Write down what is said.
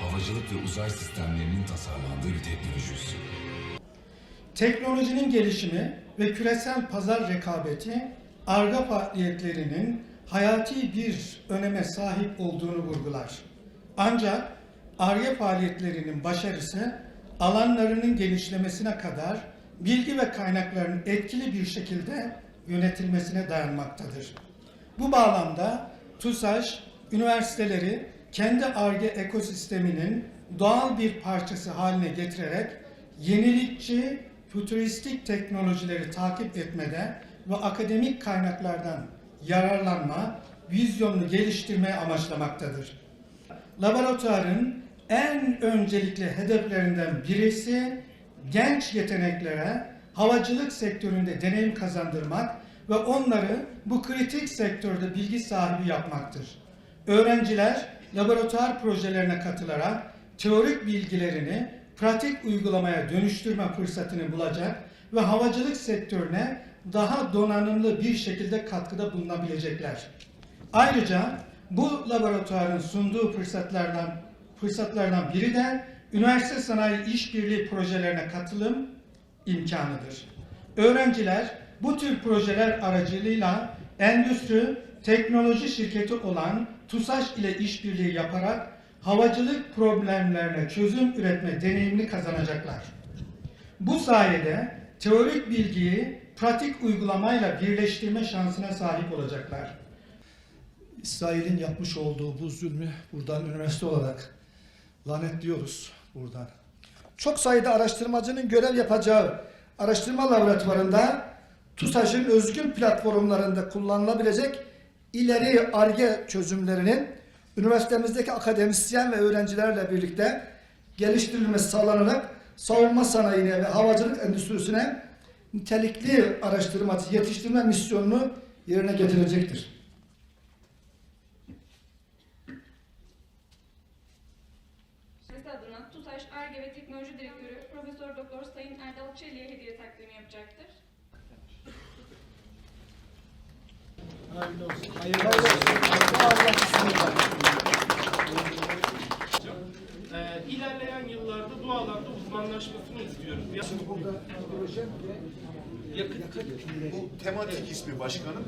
havacılık ve uzay sistemlerinin tasarlandığı bir teknoloji üssü. Teknolojinin gelişimi ve küresel pazar rekabeti arga faaliyetlerinin hayati bir öneme sahip olduğunu vurgular. Ancak arge faaliyetlerinin başarısı alanlarının genişlemesine kadar bilgi ve kaynakların etkili bir şekilde yönetilmesine dayanmaktadır. Bu bağlamda TUSAŞ, üniversiteleri kendi ARGE ekosisteminin doğal bir parçası haline getirerek yenilikçi, fütüristik teknolojileri takip etmede ve akademik kaynaklardan yararlanma, vizyonunu geliştirmeye amaçlamaktadır. Laboratuvarın en öncelikli hedeflerinden birisi genç yeteneklere havacılık sektöründe deneyim kazandırmak ve onları bu kritik sektörde bilgi sahibi yapmaktır. Öğrenciler laboratuvar projelerine katılarak teorik bilgilerini pratik uygulamaya dönüştürme fırsatını bulacak ve havacılık sektörüne daha donanımlı bir şekilde katkıda bulunabilecekler. Ayrıca bu laboratuvarın sunduğu fırsatlardan fırsatlardan biri de üniversite sanayi işbirliği projelerine katılım imkanıdır. Öğrenciler bu tür projeler aracılığıyla endüstri, teknoloji şirketi olan TUSAŞ ile işbirliği yaparak havacılık problemlerine çözüm üretme deneyimini kazanacaklar. Bu sayede teorik bilgiyi pratik uygulamayla birleştirme şansına sahip olacaklar. İsrail'in yapmış olduğu bu zulmü buradan üniversite olarak lanetliyoruz buradan. Çok sayıda araştırmacının görev yapacağı araştırma laboratuvarında TUSAŞ'ın özgün platformlarında kullanılabilecek ileri ARGE çözümlerinin üniversitemizdeki akademisyen ve öğrencilerle birlikte geliştirilmesi sağlanarak savunma sanayine ve havacılık endüstrisine nitelikli araştırmacı yetiştirme misyonunu yerine getirecektir. Adına TUSAŞ Ar-Ge ve Teknoloji Direktörü Profesör Doktor Sayın Erdal Çelik'e hediye takdimi yapacaktır. Ee, ilerleyen yıllarda bu alanda uzmanlaşmasını istiyoruz. Ya- Yakıt Bu tematik ismi başkanım.